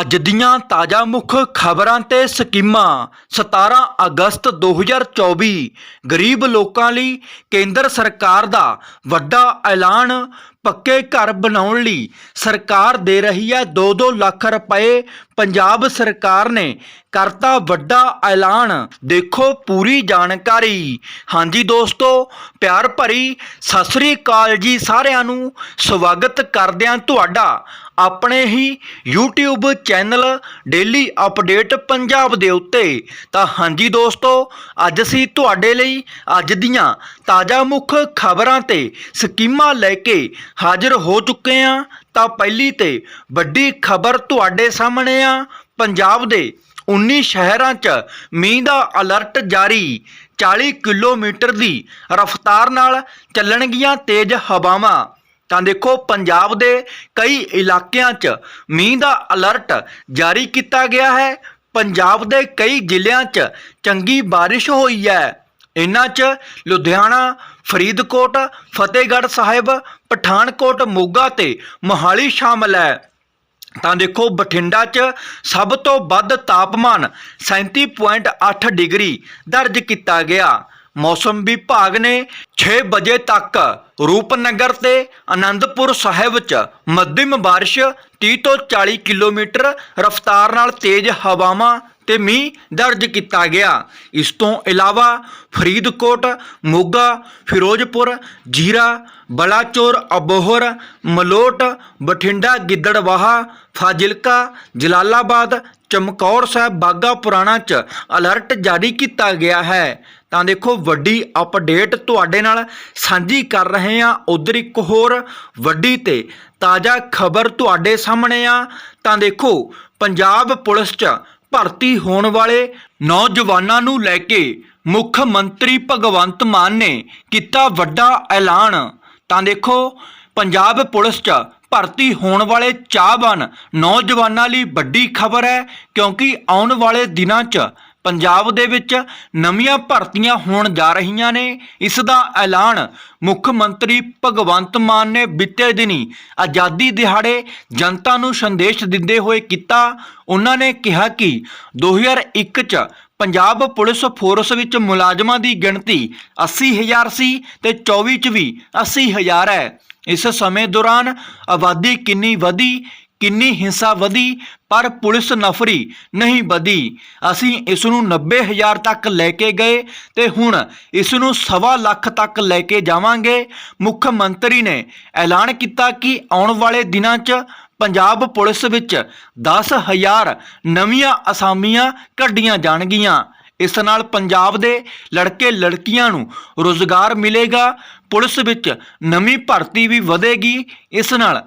ਅੱਜ ਦੀਆਂ ਤਾਜ਼ਾ ਮੁੱਖ ਖਬਰਾਂ ਤੇ ਸਕੀਮਾਂ। 17 ਅਗਸਤ 2024 ਗਰੀਬ ਲੋਕਾਂ ਲਈ ਕੇਂਦਰ ਸਰਕਾਰ ਦਾ ਵੱਡਾ ਐਲਾਨ, ਪੱਕੇ ਘਰ ਬਣਾਉਣ ਲਈ ਸਰਕਾਰ ਦੇ ਰਹੀ ਹੈ 2-2 ਲੱਖ ਰੁਪਏ। ਪੰਜਾਬ ਸਰਕਾਰ ਨੇ ਕਰਤਾ ਵੱਡਾ ਐਲਾਨ। ਦੇਖੋ ਪੂਰੀ ਜਾਣਕਾਰੀ। ਹਾਂਜੀ ਦੋਸਤੋ, ਪਿਆਰ ਭਰੀ ਸਤਿ ਸ੍ਰੀ ਅਕਾਲ ਜੀ ਸਾਰਿਆਂ ਨੂੰ। ਸਵਾਗਤ ਕਰਦਿਆਂ ਤੁਹਾਡਾ ਆਪਣੇ ਹੀ YouTube channel daily update Punjab ਦੇ ਉੱਤੇ। ਤਾਂ ਹਾਂਜੀ ਦੋਸਤੋ, ਅੱਜ ਅਸੀਂ ਤੁਹਾਡੇ ਲਈ ਅੱਜ ਦੀਆਂ ਤਾਜ਼ਾ ਮੁੱਖ ਖਬਰਾਂ ਤੇ ਸਕੀਮਾਂ ਲੈ ਕੇ ਹਾਜ਼ਰ ਹੋ ਚੁੱਕੇ ਹਾਂ। ਤਾਂ ਪਹਿਲੀ ਤੇ ਵੱਡੀ ਖਬਰ ਤੁਹਾਡੇ ਸਾਹਮਣੇ ਆ। ਪੰਜਾਬ ਦੇ 19 ਸ਼ਹਿਰਾਂ 'ਚ ਮੀਂਹ ਦਾ ਅਲਰਟ ਜਾਰੀ। 40 ਕਿਲੋਮੀਟਰ ਦੀ ਰਫ਼ਤਾਰ ਨਾਲ ਚੱਲਣਗੀਆਂ ਤੇਜ਼ ਹਵਾਵਾਂ। ਤਾਂ ਦੇਖੋ ਪੰਜਾਬ ਦੇ ਕਈ ਇਲਾਕਿਆਂ 'ਚ ਮੀਂਹ ਦਾ ਅਲਰਟ ਜਾਰੀ ਕੀਤਾ ਗਿਆ ਹੈ। ਪੰਜਾਬ ਦੇ ਕਈ ਜ਼ਿਲ੍ਹਿਆਂ 'ਚ ਚੰਗੀ ਬਾਰਿਸ਼ ਹੋਈ ਹੈ। ਇਨ੍ਹਾਂ 'ਚ ਲੁਧਿਆਣਾ, ਫਰੀਦਕੋਟ, ਫਤਿਹਗੜ੍ਹ ਸਾਹਿਬ, ਪਠਾਨਕੋਟ, ਮੋਗਾ ਤੇ ਮੋਹਾਲੀ ਸ਼ਾਮਲ ਹੈ। ਤਾਂ ਦੇਖੋ ਬਠਿੰਡਾ 'ਚ ਸਭ ਤੋਂ ਵੱਧ ਤਾਪਮਾਨ 37.8 ਡਿਗਰੀ ਦਰਜ ਕੀਤਾ ਗਿਆ। ਮੌਸਮ ਵਿਭਾਗ ਨੇ 6 ਵਜੇ ਤੱਕ ਰੂਪਨਗਰ ਤੇ ਆਨੰਦਪੁਰ ਸਾਹਿਬ 'ਚ ਮੱਧਮ ਬਾਰਿਸ਼ 30 ਤੋਂ 40 ਕਿਲੋਮੀਟਰ ਰਫ਼ਤਾਰ ਨਾਲ ਤੇਜ਼ ਹਵਾਵਾਂ ਤੇ ਮੀਂਹ ਦਰਜ ਕੀਤਾ ਗਿਆ। ਇਸ ਤੋਂ ਇਲਾਵਾ ਫਰੀਦਕੋਟ, ਮੋਗਾ, ਫਿਰੋਜ਼ਪੁਰ, ਜੀਰਾ, ਬਲਾਚੌਰ, ਅਬੋਹਰ, ਮਲੋਟ, ਬਠਿੰਡਾ, ਗਿੱਦੜਵਾਹਾ, ਫਾਜ਼ਿਲਕਾ, ਜਲਾਲਾਬਾਦ, ਚਮਕੌਰ ਸਾਹਿਬ ਬਾਗਾ ਪੁਰਾਣਾ ਚ ਅਲਰਟ ਜਾਰੀ ਕੀਤਾ ਗਿਆ ਹੈ। ਤਾਂ ਦੇਖੋ ਵੱਡੀ ਅਪਡੇਟ ਤੁਹਾਡੇ ਨਾਲ ਸਾਂਝੀ ਕਰ ਰਹੇ ਹਾਂ ਉਧਰ ਇੱਕ ਹੋਰ ਵੱਡੀ ਤੇ ਤਾਜ਼ਾ ਖਬਰ ਤੁਹਾਡੇ ਸਾਹਮਣੇ ਆ। ਤਾਂ ਦੇਖੋ, ਪੰਜਾਬ ਪੁਲਿਸ ਚ ਭਰਤੀ ਹੋਣ ਵਾਲੇ ਨੌਜਵਾਨਾਂ ਨੂੰ ਲੈ ਕੇ ਮੁੱਖ ਮੰਤਰੀ ਭਗਵੰਤ ਮਾਨ ਨੇ ਕੀਤਾ ਵੱਡਾ ਐਲਾਨ। ਤਾਂ ਦੇਖੋ, ਪੰਜਾਬ ਪੁਲਿਸ 'ਚ ਭਰਤੀ ਹੋਣ ਵਾਲੇ ਚਾਹਵਾਨ ਨੌਜਵਾਨਾਂ ਲਈ ਵੱਡੀ ਖਬਰ ਹੈ, ਕਿਉਂਕਿ ਆਉਣ ਵਾਲੇ ਦਿਨਾਂ 'ਚ ਪੰਜਾਬ ਦੇ ਵਿੱਚ ਨਵੀਆਂ ਭਰਤੀਆਂ ਹੋਣ ਜਾ ਰਹੀਆਂ ਨੇ। ਇਸ ਦਾ ਐਲਾਨ ਮੁੱਖ ਮੰਤਰੀ ਭਗਵੰਤ ਮਾਨ ਨੇ ਬੀਤੇ ਦਿਨੀ ਆਜ਼ਾਦੀ ਦਿਹਾੜੇ ਜਨਤਾ ਨੂੰ ਸੰਦੇਸ਼ ਦਿੰਦੇ ਹੋਏ ਕੀਤਾ। ਉਹਨਾਂ ਨੇ ਕਿਹਾ ਕਿ 2001 ਚ ਪੰਜਾਬ ਪੁਲਿਸ ਫੋਰਸ ਵਿੱਚ ਮੁਲਾਜ਼ਮਾਂ ਦੀ ਗਿਣਤੀ 80000 ਸੀ ਤੇ 24 ਚ ਵੀ 80000 ਹੈ। ਇਸ ਸਮੇਂ ਦੌਰਾਨ ਆਬਾਦੀ ਕਿੰਨੀ ਵਧੀ, ਕਿੰਨੀ ਹਿੰਸਾ ਵਧੀ ਪਰ ਪੁਲਿਸ ਨਫਰੀ ਨਹੀਂ ਵਧੀ। ਅਸੀਂ ਇਸ ਨੂੰ 90000 ਤੱਕ ਲੈ ਕੇ ਗਏ ਤੇ ਹੁਣ ਇਸ ਨੂੰ ਸਵਾ ਲੱਖ ਤੱਕ ਲੈ ਕੇ ਜਾਵਾਂਗੇ। ਮੁੱਖ ਮੰਤਰੀ ਨੇ ਐਲਾਨ ਕੀਤਾ ਕਿ ਆਉਣ ਵਾਲੇ ਦਿਨਾਂ 'ਚ ਪੰਜਾਬ ਪੁਲਿਸ ਵਿੱਚ 10000 ਨਵੀਆਂ ਅਸਾਮੀਆਂ ਕੱਢੀਆਂ ਜਾਣਗੀਆਂ। ਇਸ ਨਾਲ ਪੰਜਾਬ ਦੇ ਲੜਕੇ ਲੜਕੀਆਂ ਨੂੰ ਰੋਜ਼ਗਾਰ ਮਿਲੇਗਾ। ਪੁਲਿਸ ਵਿੱਚ ਨਵੀਂ ਭਰਤੀ ਵੀ ਵਧੇਗੀ। ਇਸ ਨਾਲ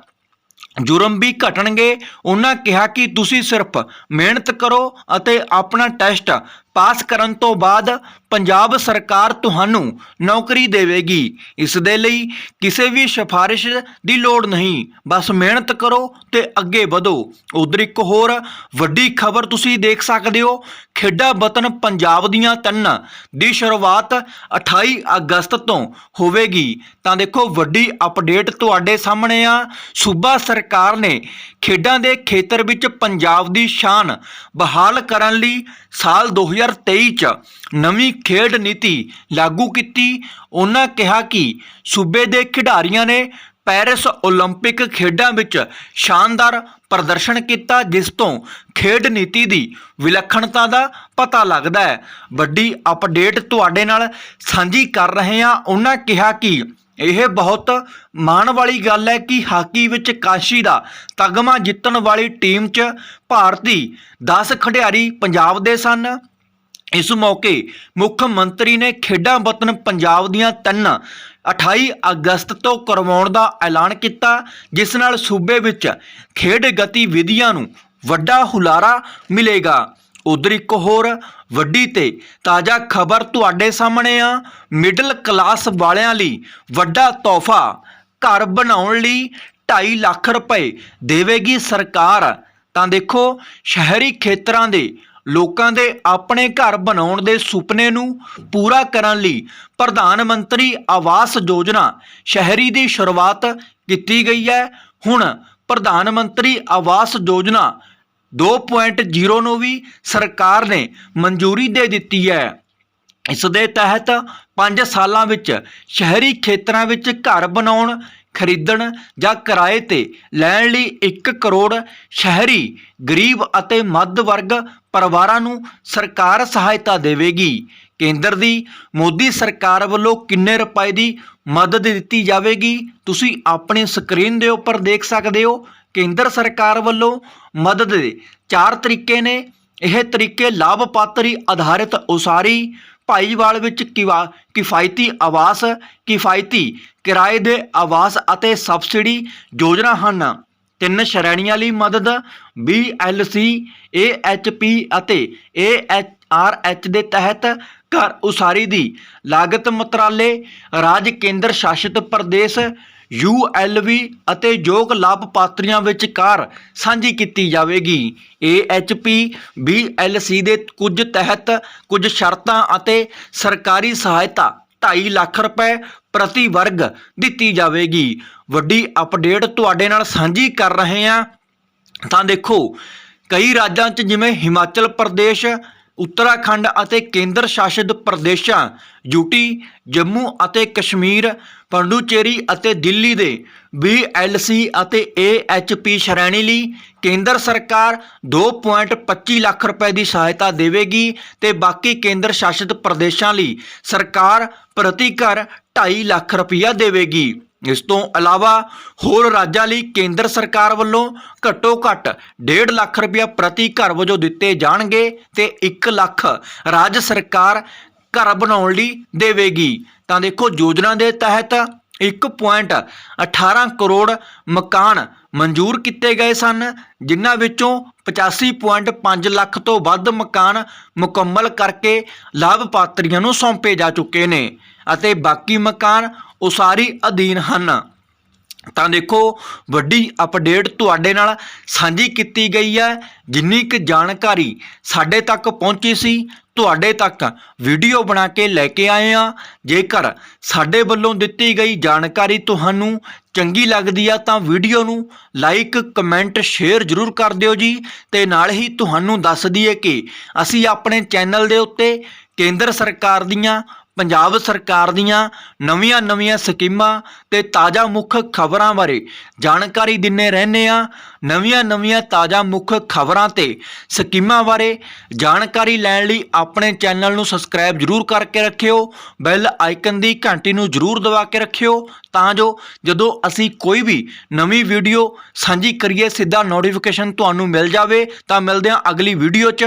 ਜੁਰਮ ਵੀ ਘਟਣਗੇ। ਉਹਨਾਂ ਕਿਹਾ ਕਿ ਤੁਸੀਂ ਸਿਰਫ ਮਿਹਨਤ ਕਰੋ ਅਤੇ ਆਪਣਾ ਟੈਸਟ ਪਾਸ ਕਰਨ ਤੋਂ ਬਾਅਦ ਪੰਜਾਬ ਸਰਕਾਰ ਤੁਹਾਨੂੰ ਨੌਕਰੀ ਦੇਵੇਗੀ। ਇਸ ਦੇ ਲਈ ਕਿਸੇ ਵੀ ਸਿਫਾਰਿਸ਼ ਦੀ ਲੋੜ ਨਹੀਂ। ਬਸ ਮਿਹਨਤ ਕਰੋ ਤੇ ਅੱਗੇ ਵਧੋ। ਉਧਰ ਇੱਕ ਹੋਰ ਵੱਡੀ ਖਬਰ ਤੁਸੀਂ ਦੇਖ ਸਕਦੇ ਹੋ। ਖੇਡਾਂ ਵਤਨ ਪੰਜਾਬ ਦੀਆਂ ਤਿੰਨ ਦੀ ਸ਼ੁਰੂਆਤ 28 ਅਗਸਤ ਤੋਂ ਹੋਵੇਗੀ। ਤਾਂ ਦੇਖੋ ਵੱਡੀ ਅਪਡੇਟ ਤੁਹਾਡੇ ਸਾਹਮਣੇ ਆ। ਸੂਬਾ ਸਰਕਾਰ ਨੇ ਖੇਡਾਂ ਦੇ ਖੇਤਰ ਵਿੱਚ ਪੰਜਾਬ ਦੀ ਸ਼ਾਨ ਬਹਾਲ ਕਰਨ ਲਈ ਸਾਲ 2023 ਚ ਨਵੀਂ ਖੇਡ ਨੀਤੀ ਲਾਗੂ ਕੀਤੀ ਉਹਨਾਂ ਕਿਹਾ ਕਿ ਸੂਬੇ ਦੇ ਖਿਡਾਰੀਆਂ ਨੇ ਪੈਰਿਸ 올림픽 ਖੇਡਾਂ ਵਿੱਚ ਸ਼ਾਨਦਾਰ ਪ੍ਰਦਰਸ਼ਨ ਕੀਤਾ ਜਿਸ ਤੋਂ ਖੇਡ ਨੀਤੀ ਦੀ ਵਿਲੱਖਣਤਾ ਦਾ ਪਤਾ ਲੱਗਦਾ ਹੈ ਵੱਡੀ ਅਪਡੇਟ ਤੁਹਾਡੇ ਨਾਲ ਸਾਂਝੀ ਕਰ ਰਹੇ ਹਾਂ ਉਹਨਾਂ ਕਿਹਾ ਕਿ ਇਹ ਬਹੁਤ ਮਾਣ ਵਾਲੀ ਗੱਲ ਹੈ ਕਿ ਹਾਕੀ ਵਿੱਚ ਕਾਂਸ਼ੀ ਦਾ ਤਗਮਾ ਜਿੱਤਣ ਵਾਲੀ ਟੀਮ 'ਚ ਭਾਰਤੀ 10 ਖਿਡਾਰੀ ਪੰਜਾਬ ਦੇ ਸਨ ਇਸ ਮੌਕੇ ਮੁੱਖ ਮੰਤਰੀ ਨੇ ਖੇਡਾਂ ਵਤਨ ਪੰਜਾਬ ਦੀਆਂ ਤਿੰਨ 28 ਅਗਸਤ ਤੋਂ ਕਰਵਾਉਣ ਦਾ ਐਲਾਨ ਕੀਤਾ, ਜਿਸ ਨਾਲ ਸੂਬੇ ਵਿੱਚ ਖੇਡ ਗਤੀਵਿਧੀਆਂ ਨੂੰ ਵੱਡਾ ਹੁਲਾਰਾ ਮਿਲੇਗਾ। ਉਧਰ ਇੱਕ ਹੋਰ ਵੱਡੀ ਤੇ ਤਾਜ਼ਾ ਖਬਰ ਤੁਹਾਡੇ ਸਾਹਮਣੇ ਆ। ਮਿਡਲ ਕਲਾਸ ਵਾਲਿਆਂ ਲਈ ਵੱਡਾ ਤੋਹਫਾ ਘਰ ਬਣਾਉਣ ਲਈ 2.5 ਲੱਖ ਰੁਪਏ ਦੇਵੇਗੀ ਸਰਕਾਰ। ਤਾਂ ਦੇਖੋ, ਸ਼ਹਿਰੀ ਖੇਤਰਾਂ ਦੇ ਲੋਕਾਂ ਦੇ ਆਪਣੇ ਘਰ ਬਣਾਉਣ ਦੇ ਸੁਪਨੇ ਨੂੰ ਪੂਰਾ ਕਰਨ ਲਈ ਪ੍ਰਧਾਨ ਮੰਤਰੀ ਆਵਾਸ ਯੋਜਨਾ ਸ਼ਹਿਰੀ ਦੀ ਸ਼ੁਰੂਆਤ ਕੀਤੀ ਗਈ ਹੈ। ਹੁਣ ਪ੍ਰਧਾਨ ਮੰਤਰੀ ਆਵਾਸ ਯੋਜਨਾ 2.0 ਨੂੰ ਵੀ ਸਰਕਾਰ ਨੇ ਮਨਜ਼ੂਰੀ ਦੇ ਦਿੱਤੀ ਹੈ। ਇਸ ਦੇ ਤਹਿਤ 5 ਸਾਲਾਂ ਵਿੱਚ ਸ਼ਹਿਰੀ ਖੇਤਰਾਂ ਵਿੱਚ ਘਰ ਬਣਾਉਣ ਖਰੀਦਣ ਜਾਂ ਕਿਰਾਏ ਤੇ ਲੈਣ ਲਈ 1 ਕਰੋੜ ਸ਼ਹਿਰੀ, ਗਰੀਬ ਅਤੇ ਮੱਧ ਵਰਗ ਪਰਿਵਾਰਾਂ ਨੂੰ ਸਰਕਾਰ ਸਹਾਇਤਾ ਦੇਵੇਗੀ। ਕੇਂਦਰ ਦੀ, ਮੋਦੀ ਸਰਕਾਰ ਵੱਲੋਂ ਕਿੰਨੇ ਰੁਪਏ ਦੀ ਮਦਦ ਦਿੱਤੀ ਜਾਵੇਗੀ, ਤੁਸੀਂ ਆਪਣੀ ਸਕਰੀਨ ਦੇ ਉੱਪਰ ਦੇਖ ਸਕਦੇ ਹੋ। ਕੇਂਦਰ ਸਰਕਾਰ ਵੱਲੋਂ ਮਦਦ ਦੇ ਚਾਰ ਤਰੀਕੇ ਨੇ। ਇਹ ਤਰੀਕੇ ਲਾਭਪਾਤਰੀ ਆਧਾਰਿਤ ਉਸਾਰੀ ਭਾਈਵਾਲ ਵਿੱਚ ਕਿਵਾ- ਕਿਫਾਇਤੀ ਆਵਾਸ, ਕਿਫਾਇਤੀ ਕਿਰਾਏ ਦੇ ਆਵਾਸ ਅਤੇ ਸਬਸਿਡੀ ਯੋਜਨਾ ਹਨ। ਤਿੰਨ ਸ਼੍ਰੇਣੀਆਂ ਲਈ ਮਦਦ BLC AHP ਅਤੇ AHRH ਦੇ ਤਹਿਤ ਘਰ ਉਸਾਰੀ ਦੀ ਲਾਗਤ ਮੰਤਰਾਲੇ, ਰਾਜ ਕੇਂਦਰ ਸ਼ਾਸਿਤ ਪ੍ਰਦੇਸ਼ ULV ਅਤੇ ਯੋਗ ਲਾਭਪਾਤਰੀਆਂ ਵਿਚਕਾਰ ਸਾਂਝੀ ਕੀਤੀ ਜਾਵੇਗੀ। AHP BLC ਦੇ ਕੁਝ ਤਹਿਤ ਕੁਝ ਸ਼ਰਤਾਂ ਅਤੇ ਸਰਕਾਰੀ ਸਹਾਇਤਾ 2.5 ਲੱਖ ਰੁਪਏ ਪ੍ਰਤੀ ਵਰਗ ਦਿੱਤੀ ਜਾਵੇਗੀ। ਵੱਡੀ ਅਪਡੇਟ ਤੁਹਾਡੇ ਨਾਲ ਸਾਂਝੀ ਕਰ ਰਹੇ ਹਾਂ। ਤਾਂ ਦੇਖੋ, ਕਈ ਰਾਜਾਂ 'ਚ ਜਿਵੇਂ ਹਿਮਾਚਲ ਪ੍ਰਦੇਸ਼ ਉੱਤਰਾਖੰਡ ਅਤੇ ਕੇਂਦਰ ਸ਼ਾਸਿਤ ਪ੍ਰਦੇਸ਼ਾਂ ਯੂਟੀ ਜੰਮੂ ਅਤੇ ਕਸ਼ਮੀਰ, ਪੰਡੂਚੇਰੀ ਅਤੇ ਦਿੱਲੀ ਦੇ BLC ਅਤੇ AHP ਸ਼੍ਰੇਣੀ ਲਈ ਕੇਂਦਰ ਸਰਕਾਰ 2.25 ਲੱਖ ਰੁਪਏ ਦੀ ਸਹਾਇਤਾ ਦੇਵੇਗੀ ਤੇ ਬਾਕੀ ਕੇਂਦਰ ਸ਼ਾਸਿਤ ਪ੍ਰਦੇਸ਼ਾਂ ਲਈ ਸਰਕਾਰ ਪ੍ਰਤੀ ਘਰ 2.5 ਲੱਖ ਰੁਪਇਆ ਦੇਵੇਗੀ। ਇਸ ਤੋਂ ਇਲਾਵਾ ਹੋਰ ਰਾਜਾਂ ਲਈ ਕੇਂਦਰ ਸਰਕਾਰ ਵੱਲੋਂ ਘੱਟੋ ਘੱਟ 1.5 ਲੱਖ ਰੁਪਇਆ ਪ੍ਰਤੀ ਘਰ ਵਜੋਂ ਦਿੱਤੇ ਜਾਣਗੇ ਤੇ 1 ਲੱਖ ਰਾਜ ਸਰਕਾਰ ਘਰ ਬਣਾਉਣ ਲਈ ਦੇਵੇਗੀ। ਤਾਂ ਦੇਖੋ, ਯੋਜਨਾ ਦੇ ਤਹਿਤ 1.18 ਕਰੋੜ ਮਕਾਨ ਮਨਜ਼ੂਰ ਕੀਤੇ ਗਏ ਸਨ, ਜਿਨ੍ਹਾਂ ਵਿੱਚੋਂ 85.5 ਲੱਖ ਤੋਂ ਵੱਧ ਮਕਾਨ ਮੁਕੰਮਲ ਕਰਕੇ ਲਾਭਪਾਤਰੀਆਂ ਨੂੰ ਸੌਂਪੇ ਜਾ ਚੁੱਕੇ ਨੇ ਅਤੇ ਬਾਕੀ ਮਕਾਨ ਉਸਾਰੀ ਅਧੀਨ ਹਨ। ਤਾਂ ਦੇਖੋ, ਵੱਡੀ ਅਪਡੇਟ ਤੁਹਾਡੇ ਨਾਲ ਸਾਂਝੀ ਕੀਤੀ ਗਈ ਹੈ। ਜਿੰਨੀ ਕੁ ਜਾਣਕਾਰੀ ਸਾਡੇ ਤੱਕ ਪਹੁੰਚੀ ਸੀ, ਤੁਹਾਡੇ ਤੱਕ ਵੀਡੀਓ ਬਣਾ ਕੇ ਲੈ ਕੇ ਆਏ ਆ ਜੇਕਰ ਸਾਡੇ ਵੱਲੋਂ ਦਿੱਤੀ ਗਈ ਜਾਣਕਾਰੀ ਤੁਹਾਨੂੰ ਚੰਗੀ ਲੱਗਦੀ ਆ, ਤਾਂ ਵੀਡੀਓ ਨੂੰ ਲਾਈਕ ਕਮੈਂਟ ਸ਼ੇਅਰ ਜ਼ਰੂਰ ਕਰ ਦਿਓ ਜੀ। ਤੇ ਨਾਲ ਹੀ ਤੁਹਾਨੂੰ ਦੱਸ ਦਈਏ ਕਿ ਅਸੀਂ ਆਪਣੇ ਚੈਨਲ ਦੇ ਉੱਤੇ ਕੇਂਦਰ ਸਰਕਾਰ ਦੀਆਂ ਪੰਜਾਬ ਸਰਕਾਰ ਦੀਆਂ ਨਵੀਆਂ-ਨਵੀਆਂ ਸਕੀਮਾਂ ਤੇ ਤਾਜ਼ਾ ਮੁੱਖ ਖਬਰਾਂ ਬਾਰੇ ਜਾਣਕਾਰੀ ਦਿੰਨੇ ਰਹਿੰਦੇ ਆ ਨਵੀਆਂ-ਨਵੀਆਂ ਤਾਜ਼ਾ ਮੁੱਖ ਖਬਰਾਂ ਤੇ ਸਕੀਮਾਂ ਬਾਰੇ ਜਾਣਕਾਰੀ ਲੈਣ ਲਈ ਆਪਣੇ ਚੈਨਲ ਨੂੰ ਸਬਸਕ੍ਰਾਈਬ ਜ਼ਰੂਰ ਕਰਕੇ ਰੱਖਿਓ। ਬੈਲ ਆਈਕਨ ਦੀ ਘੰਟੀ ਨੂੰ ਜ਼ਰੂਰ ਦਬਾ ਕੇ ਰੱਖਿਓ ਤਾਂ ਜੋ ਜਦੋਂ ਅਸੀਂ ਕੋਈ ਵੀ ਨਵੀਂ ਵੀਡੀਓ ਸਾਂਝੀ ਕਰੀਏ, ਸਿੱਧਾ ਨੋਟੀਫਿਕੇਸ਼ਨ ਤੁਹਾਨੂੰ ਮਿਲ ਜਾਵੇ। ਤਾਂ ਮਿਲਦੇ ਹਾਂ ਅਗਲੀ ਵੀਡੀਓ 'ਚ।